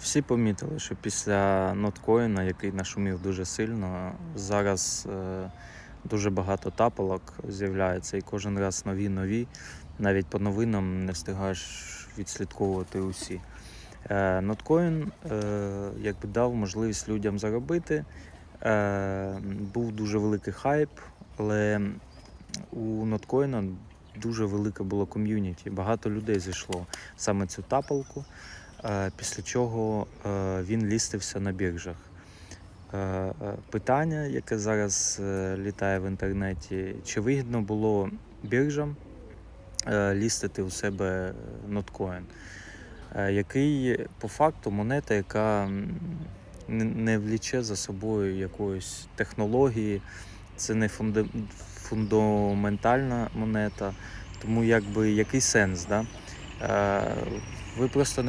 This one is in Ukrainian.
Всі помітили, що після ноткоїна, який нашумів дуже сильно, зараз е, дуже багато тапалок з'являється, і кожен раз нові нові. Навіть по новинам не встигаєш відслідковувати усі. Е, е, якби дав можливість людям заробити. Е, був дуже великий хайп, але у ноткоїна дуже велике було ком'юніті. Багато людей зайшло саме цю тапалку. Е, Після чого е, він лістився на біржах. Е, Питання, яке зараз літає в інтернеті, чи вигідно було біржам лістити у себе ноткоін, який по факту монета, яка не- вліче за собою якоїсь технології, це не фунда- фундаментальна монета, тому якби який сенс, да? Ви просто